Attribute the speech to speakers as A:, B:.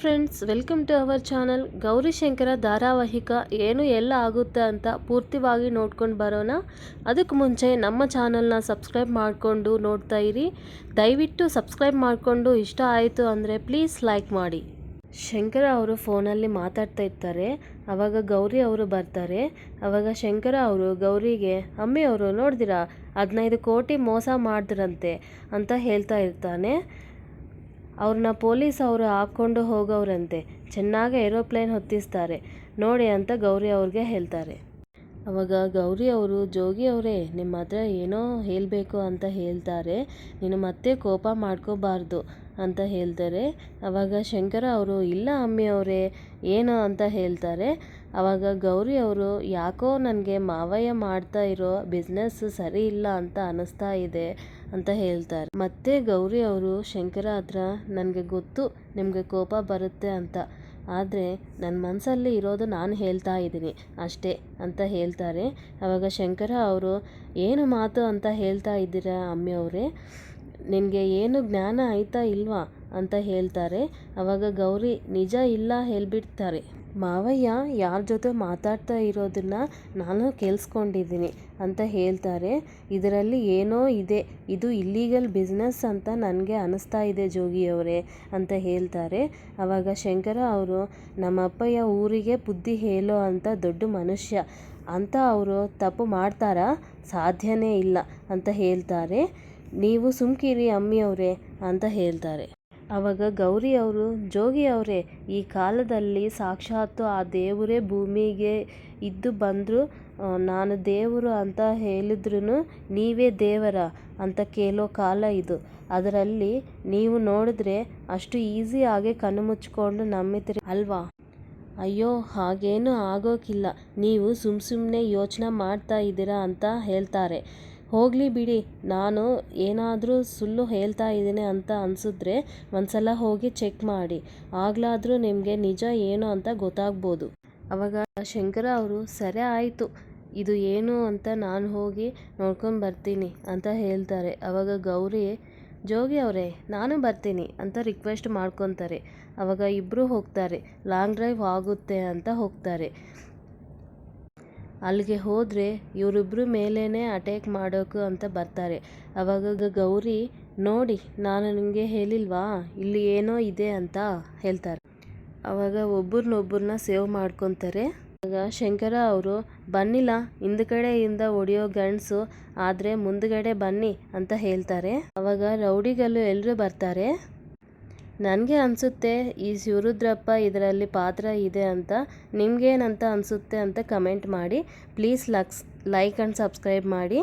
A: Friends welcome to our channel Gaurishankara ಧಾರಾವಾಹಿಕ ಏನು ಎಲ್ಲ ಆಗುತ್ತೆ ಅಂತ ಪೂರ್ತಿವಾಗಿ ನೋಡ್ಕೊಂಡು ಬರೋಣ. ಅದಕ್ಕೆ ಮುಂಚೆ ನಮ್ಮ ಚಾನಲ್ನ ಸಬ್ಸ್ಕ್ರೈಬ್ ಮಾಡಿಕೊಂಡು ನೋಡ್ತಾ ಇರಿ. ದಯವಿಟ್ಟು ಸಬ್ಸ್ಕ್ರೈಬ್ ಮಾಡಿಕೊಂಡು ಇಷ್ಟ ಆಯಿತು ಅಂದರೆ ಪ್ಲೀಸ್ ಲೈಕ್ ಮಾಡಿ. ಶಂಕರ ಅವರು ಫೋನಲ್ಲಿ ಮಾತಾಡ್ತಾ ಇರ್ತಾರೆ. ಅವಾಗ ಗೌರಿ ಅವರು ಬರ್ತಾರೆ. ಅವಾಗ ಶಂಕರ ಅವರು, ಗೌರಿಗೆ, ಅಮ್ಮಿ ಅವರು ನೋಡಿದಿರಾ? ಹದಿನೈದು ಕೋಟಿ ಮೋಸ ಮಾಡಿದ್ರಂತೆ ಅಂತ ಹೇಳ್ತಾ ಇರ್ತಾನೆ. ಅವ್ರನ್ನ ಪೊಲೀಸ್ ಅವರು ಹಾಕ್ಕೊಂಡು ಹೋಗೋರಂತೆ ಚೆನ್ನಾಗಿ ಏರೋಪ್ಲೇನ್ ಹೊತ್ತಿಸ್ತಾರೆ. ನೋಡಿ ಅಂತ ಗೌರಿ ಅವ್ರಿಗೆ ಹೇಳ್ತಾರೆ. ಅವಾಗ ಗೌರಿ ಅವರು, ಜೋಗಿ ಅವರೇ ನಿಮ್ಮ ಹತ್ರ ಏನೋ ಹೇಳಬೇಕು ಅಂತ ಹೇಳ್ತಾರೆ. ನೀನು ಮತ್ತೆ ಕೋಪ ಮಾಡ್ಕೋಬಾರ್ದು ಅಂತ ಹೇಳ್ತಾರೆ. ಅವಾಗ ಶಂಕರ ಅವರು, ಇಲ್ಲ ಅಮ್ಮಿ ಅವರೇ, ಏನು ಅಂತ ಹೇಳ್ತಾರೆ. ಅವಾಗ ಗೌರಿ ಅವರು, ಯಾಕೋ ನನಗೆ ಮಾವಯ್ಯ ಮಾಡ್ತಾ ಇರೋ ಬಿಸ್ನೆಸ್ ಸರಿ ಇಲ್ಲ ಅಂತ ಅನಿಸ್ತಾ ಇದೆ ಅಂತ ಹೇಳ್ತಾರೆ. ಮತ್ತೆ ಗೌರಿ ಅವರು, ಶಂಕರ ಹತ್ರ ನನಗೆ ಗೊತ್ತು, ನಿಮಗೆ ಕೋಪ ಬರುತ್ತೆ ಅಂತ. ಆದರೆ ನನ್ನ ಮನಸ್ಸಲ್ಲಿ ಇರೋದು ನಾನು ಹೇಳ್ತಾ ಇದ್ದೀನಿ, ಅಷ್ಟೇ ಅಂತ ಹೇಳ್ತಾರೆ. ಅವಾಗ ಶಂಕರ ಅವರು, ಏನು ಮಾತು ಅಂತ ಹೇಳ್ತಾ ಇದ್ದೀರಾ ಅಮ್ಮಿ ಅವರೇ? ನಿನಗೆ ಏನು ಜ್ಞಾನ ಆಯಿತಾ ಇಲ್ವಾ? ಅಂತ ಹೇಳ್ತಾರೆ. ಅವಾಗ ಗೌರಿ, ನಿಜ ಇಲ್ಲ ಹೇಳ್ಬಿಡ್ತಾರೆ. ಮಾವಯ್ಯ, ಯಾರ ಜೊತೆ ಮಾತಾಡ್ತಾ ಇರೋದನ್ನ ನಾನು ಕೇಳಿಸ್ಕೊಂಡಿದ್ದೀನಿ ಅಂತ ಹೇಳ್ತಾರೆ. ಇದರಲ್ಲಿ ಏನೋ ಇದೆ. ಇದು ಇಲ್ಲೀಗಲ್ ಬಿಸ್ನೆಸ್ ಅಂತ ನನಗೆ ಅನಿಸ್ತಾ ಇದೆ ಜೋಗಿಯವರೇ ಅಂತ ಹೇಳ್ತಾರೆ. ಅವಾಗ ಶಂಕರ ಅವರು ನಮ್ಮ ಅಪ್ಪಯ್ಯ ಊರಿಗೆ ಬುದ್ಧಿ ಹೇಳೋ ಅಂತ ದೊಡ್ಡ ಮನುಷ್ಯ. ಅಂತ ಅವರು ತಪ್ಪು ಮಾಡ್ತಾರಾ? ಸಾಧ್ಯನೇ ಇಲ್ಲ ಅಂತ ಹೇಳ್ತಾರೆ. ನೀವು ಸುಮ್ಕಿರಿ ಅಮ್ಮಿಯವರೇ ಅಂತ ಹೇಳ್ತಾರೆ. ಅವಾಗ ಗೌರಿ ಅವರು, ಜೋಗಿ ಅವರೇ, ಈ ಕಾಲದಲ್ಲಿ ಸಾಕ್ಷಾತ್ತು ಆ ದೇವರೇ ಭೂಮಿಗೆ ಇದ್ದು ಬಂದರು ನಾನು ದೇವರು ಅಂತ ಹೇಳಿದ್ರು ನೀವೇ ದೇವರ ಅಂತ ಕೇಳೋ ಕಾಲ ಇದು. ಅದರಲ್ಲಿ ನೀವು ನೋಡಿದ್ರೆ ಅಷ್ಟು ಈಸಿಯಾಗಿ ಕಣ್ಣು ಮುಚ್ಕೊಂಡು ನಂಬಿತೀರಿ ಅಲ್ವಾ? ಅಯ್ಯೋ, ಹಾಗೇನು ಆಗೋಕ್ಕಿಲ್ಲ ನೀವು ಸುಮ್ಮ ಸುಮ್ಮನೆ ಯೋಚನೆ ಮಾಡ್ತಾ ಇದ್ದೀರಾ ಅಂತ ಹೇಳ್ತಾರೆ. ಹೋಗಲಿ ಬಿಡಿ, ನಾನು ಏನಾದರೂ ಸುಳ್ಳು ಹೇಳ್ತಾ ಇದ್ದೀನಿ ಅಂತ ಅನಿಸಿದ್ರೆ ಒಂದ್ಸಲ ಹೋಗಿ ಚೆಕ್ ಮಾಡಿ. ಆಗಲಾದರೂ ನಿಮಗೆ ನಿಜ ಏನು ಅಂತ ಗೊತ್ತಾಗ್ಬೋದು. ಅವಾಗ ಶಂಕರ ಅವರು, ಸರಿ ಆಯಿತು, ಇದು ಏನು ಅಂತ ನಾನು ಹೋಗಿ ನೋಡ್ಕೊಂಡು ಬರ್ತೀನಿ ಅಂತ ಹೇಳ್ತಾರೆ. ಅವಾಗ ಗೌರಿ, ಜೋಗಿ ಅವರೇ, ನಾನು ಬರ್ತೀನಿ ಅಂತ ರಿಕ್ವೆಸ್ಟ್ ಮಾಡ್ಕೊತಾರೆ. ಅವಾಗ ಇಬ್ಬರು ಹೋಗ್ತಾರೆ ಲಾಂಗ್ ಡ್ರೈವ್ ಆಗುತ್ತೆ ಅಂತ ಹೋಗ್ತಾರೆ. ಅಲ್ಲಿಗೆ ಹೋದರೆ ಇವರಿಬ್ಬರು ಮೇಲೇ ಅಟ್ಯಾಕ್ ಮಾಡೋಕು ಅಂತ ಬರ್ತಾರೆ. ಅವಾಗ ಗೌರಿ, ನೋಡಿ, ನಾನು ನಿಮಗೆ ಹೇಳಿಲ್ವಾ? ಇಲ್ಲಿ ಏನೋ ಇದೆ ಅಂತ ಹೇಳ್ತಾರೆ. ಅವಾಗ ಒಬ್ಬರನ್ನೊಬ್ಬರನ್ನ ಸೇವ್ ಮಾಡ್ಕೊತಾರೆ. ಆಗ ಶಂಕರ ಅವರು ಬನ್ನಿಲ್ಲ ಹಿಂದ್ಗಡೆಯಿಂದ ಹೊಡೆಯೋ ಗಂಡಸು, ಆದರೆ ಮುಂದ್ಗಡೆ ಬನ್ನಿ ಅಂತ ಹೇಳ್ತಾರೆ. ಅವಾಗ ರೌಡಿಗಲ್ಲು ಎಲ್ಲರೂ ಬರ್ತಾರೆ. ನನಗೆ ಅನಿಸುತ್ತೆ, ಈ ಶಿವರುದ್ರಪ್ಪ ಇದರಲ್ಲಿ ಪಾತ್ರ ಇದೆ ಅಂತ ನಿಮಗೇನಂತ ಅನಿಸುತ್ತೆ ಅಂತ ಕಮೆಂಟ್ ಮಾಡಿ. Please likes like and subscribe ಮಾಡಿ.